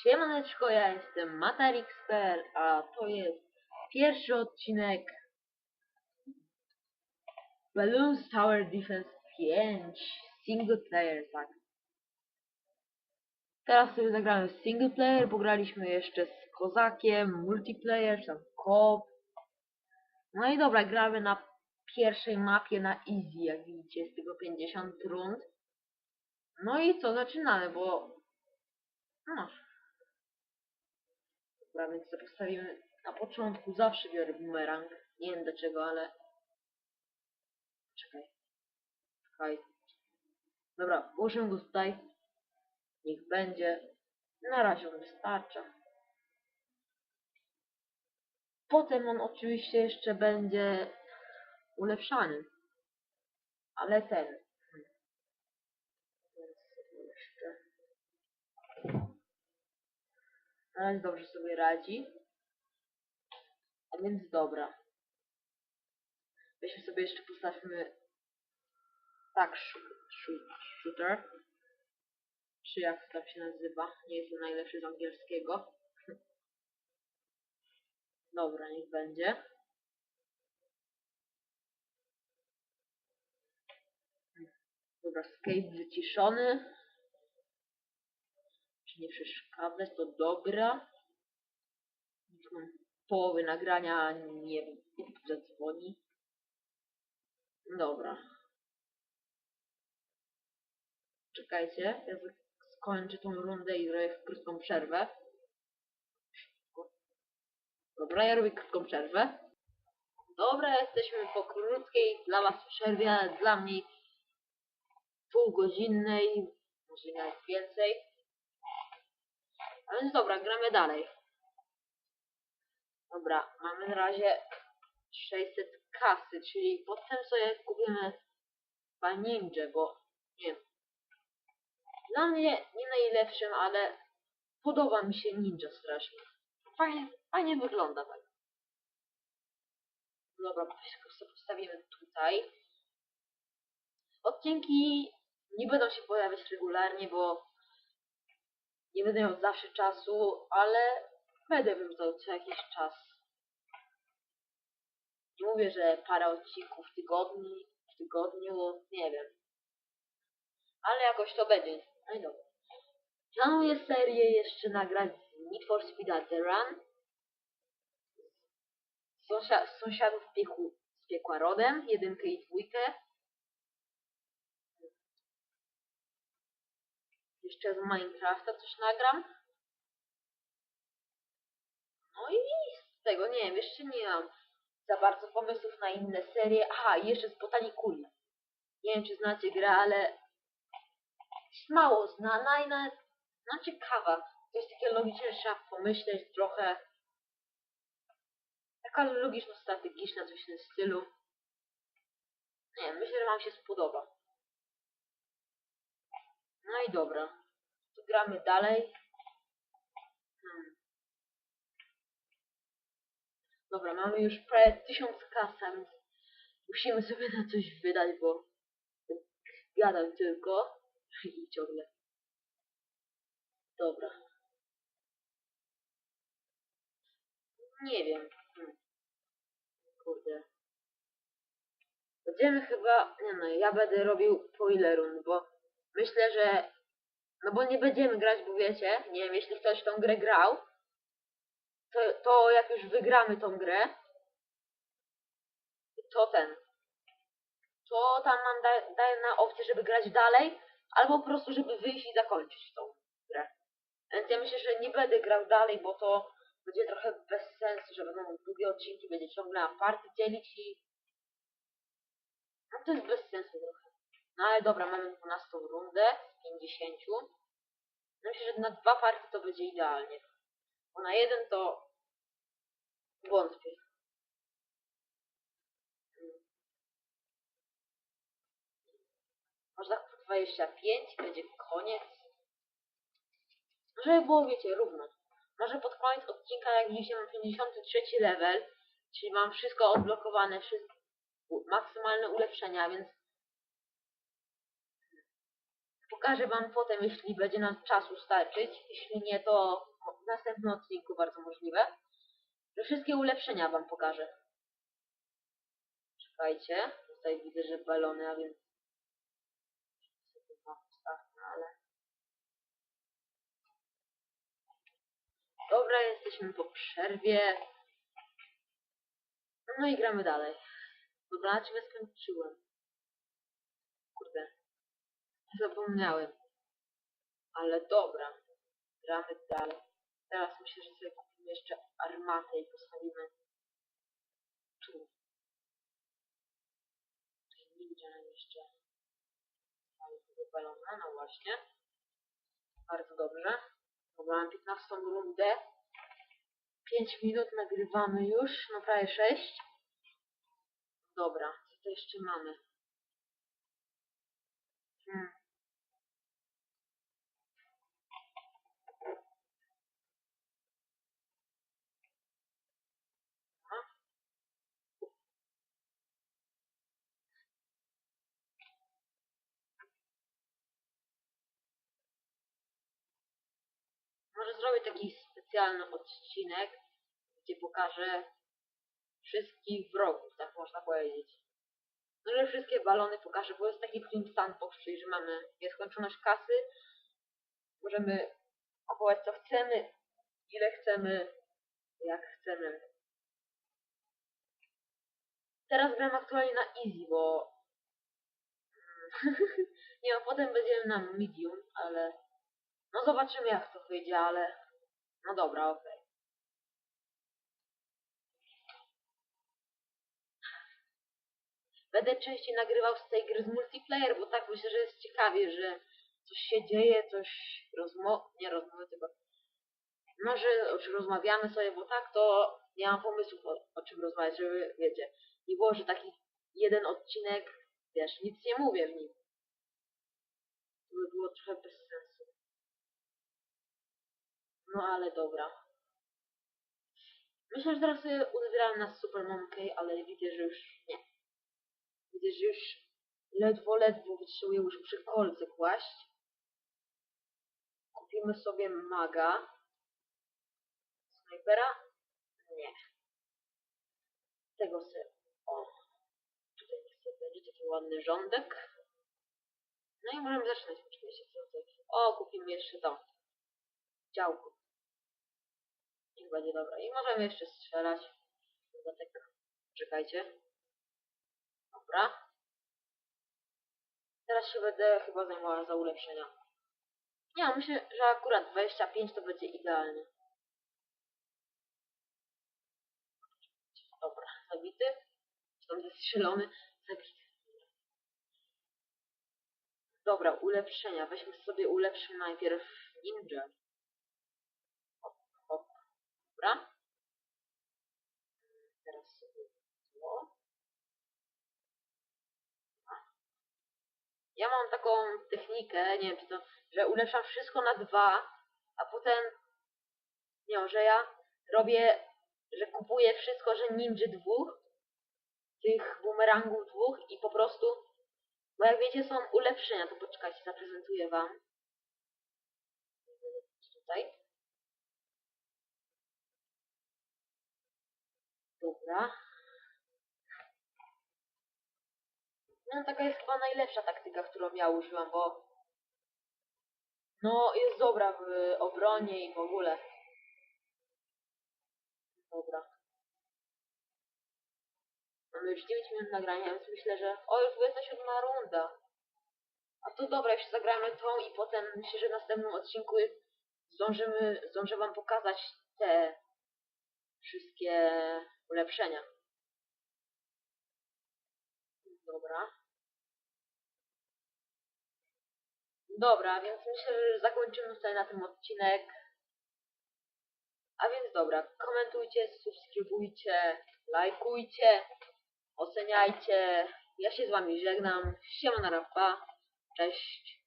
Siemaneczko, ja jestem Matarix.pl, a to jest pierwszy odcinek Balloons Tower Defense 5 Single Player, tak. Teraz sobie zagramy single player, pograliśmy jeszcze z Kozakiem, multiplayer, tam co No i dobra, gramy na pierwszej mapie na easy, jak widzicie, jest tylko 50 rund. No i co, zaczynamy, bo... No, Dobra, więc to postawimy na początku. Zawsze biorę bumerang. Nie wiem dlaczego, ale... Czekaj. Czekaj. Dobra, włożę go tutaj. Niech będzie. Na razie on wystarcza. Potem on oczywiście jeszcze będzie ulepszany. Ale ten. hmm. Więc sobie jeszcze... Na razie dobrze sobie radzi. A więc dobra. Weźmy sobie jeszcze postawmy tak sh- sh- shooter. Czy jak to tam się nazywa? Nie jestem najlepszy z angielskiego. Dobra, niech będzie. Dobra, escape wyciszony. Czy nie przeszkadzać, to dobra. Mam połowy nagrania, nie wiem, zadzwoni. Dobra. Czekajcie, ja skończę tą rundę i zrobię krótką przerwę. Dobra, ja robię krótką przerwę. Dobra, jesteśmy po krótkiej dla was przerwie, ale dla mnie półgodzinnej, może nawet więcej. A więc dobra, gramy dalej. Dobra, mamy na razie 600 kasy, czyli potem sobie kupimy chyba ninja, bo nie wiem. Dla mnie nie najlepszym, ale podoba mi się ninja strasznie. Fajnie, fajnie wygląda tak. Dobra, wszystko sobie postawimy tutaj. Odcinki nie będą się pojawiać regularnie, bo nie będę miał zawsze czasu, ale będę wrzucał co jakiś czas. Nie mówię, że parę odcinków w tygodniu, w tygodniu, nie wiem. Ale jakoś to będzie. I dobra. Planuję serię jeszcze nagrać z Need for Speed The Run. Z sąsiadów piechu, z piekła rodem, jedynkę i dwójkę. Jeszcze z Minecrafta coś nagram. No i z tego, nie wiem, jeszcze nie mam za bardzo pomysłów na inne serie. Aha, jeszcze z Botaniculi. Nie wiem, czy znacie grę, ale jest mało znana i nawet no, ciekawa. To jest takie logiczne, trzeba pomyśleć trochę. Taka logiczno-strategiczna, coś w tym stylu. Nie wiem, myślę, że wam się spodoba. No i dobra. To gramy dalej. Hmm. Dobra, mamy już prawie 1000 kasa, więc musimy sobie na coś wydać, bo gadam tylko i ciągle. Dobra. Nie wiem. Hmm. Kurde. Będziemy chyba... Nie no, ja będę robił po ile rund, bo myślę, że... No bo nie będziemy grać, bo wiecie, nie wiem, jeśli ktoś tą grę grał, to, to jak już wygramy tą grę, to ten, to tam mam da, daję na opcję, żeby grać dalej, albo po prostu, żeby wyjść i zakończyć tą grę. Więc ja myślę, że nie będę grał dalej, bo to będzie trochę bez sensu, że będą długie odcinki, będzie ciągle na party dzielić i... No to jest bez sensu trochę. No ale dobra, mamy 12 rundę 50. No myślę, że na dwa party to będzie idealnie. Bo na jeden to wątpię. Może tak po 25 będzie koniec. Żeby było, wiecie, równo. Może pod koniec odcinka, jak widzicie, mam 53 level, czyli mam wszystko odblokowane, wszystko, maksymalne ulepszenia, więc pokażę wam potem, jeśli będzie nam czasu starczyć. Jeśli nie, to w następnym odcinku bardzo możliwe. Że wszystkie ulepszenia wam pokażę. Czekajcie. Tutaj widzę, że balony, a więc... ale... Dobra, jesteśmy po przerwie. No i gramy dalej. Dobra, ja skończyłem? Zapomniałem. Ale dobra. Gramy dalej. Teraz myślę, że sobie kupimy jeszcze armatę i postawimy tu. Tutaj ninja nam jeszcze mamy balona, no właśnie. Bardzo dobrze. Dobra, mam 15 rundę. 5 minut nagrywamy już, no prawie 6. Dobra, co to jeszcze mamy? Hmm. Może zrobię taki specjalny odcinek, gdzie pokażę wszystkich wrogów, tak można powiedzieć. No, że wszystkie balony pokażę, bo jest taki film sandbox, czyli że mamy nieskończoność kasy. Możemy kupować co chcemy, ile chcemy, jak chcemy. Teraz gram aktualnie na easy, bo... nie, no potem będziemy na medium, ale... No zobaczymy jak to wyjdzie, ale... No dobra, okej. Będę częściej nagrywał z tej gry z multiplayer, bo tak myślę, że jest ciekawie, że coś się dzieje, coś rozmo... nie rozmowy, tylko... No, że rozmawiamy sobie, bo tak to nie mam pomysłów o, o czym rozmawiać, żeby, wiecie, nie było, że taki jeden odcinek, wiesz, nic nie mówię w nim. To by było trochę bez. No ale dobra. Myślę, że teraz sobie uzbieram na Super ale widzę, że już nie. Widzę, że już ledwo, ledwo wytrzymuję już przy kolce kłaść. Kupimy sobie maga. Snajpera? Nie. Tego sobie... O. Tutaj sobie będzie taki ładny rządek. No i możemy zaczynać oczywiście. O, kupimy jeszcze to. Działko. Niech będzie dobra. I możemy jeszcze strzelać. Dodatek. Czekajcie. Dobra. Teraz się będę chyba zajmowała za ulepszenia. Nie, no, myślę, że akurat 25 to będzie idealnie. Dobra, zabity. Tam zestrzelony? Zabity. Dobra, ulepszenia. Weźmy sobie ulepszymy najpierw ninja. Dobra. Teraz sobie to. Ja mam taką technikę, nie wiem czy to, że ulepszam wszystko na dwa, a potem, nie że ja robię, że kupuję wszystko, że ninja dwóch, tych bumerangów dwóch i po prostu, bo jak wiecie są ulepszenia, to poczekajcie, zaprezentuję wam. Tutaj. Dobra. No taka jest chyba najlepsza taktyka, którą ja użyłam, bo no jest dobra w obronie i w ogóle. Dobra. Mamy już 9 minut nagrania, więc myślę, że... O, już 27 runda. A to dobra, jeszcze zagramy tą i potem myślę, że w następnym odcinku zdążymy, zdążę wam pokazać te wszystkie ulepszenia. Dobra. Dobra, więc myślę, że zakończymy tutaj na tym odcinek. A więc dobra, komentujcie, subskrybujcie, lajkujcie, oceniajcie. Ja się z wami żegnam. Siema na rapa. Cześć.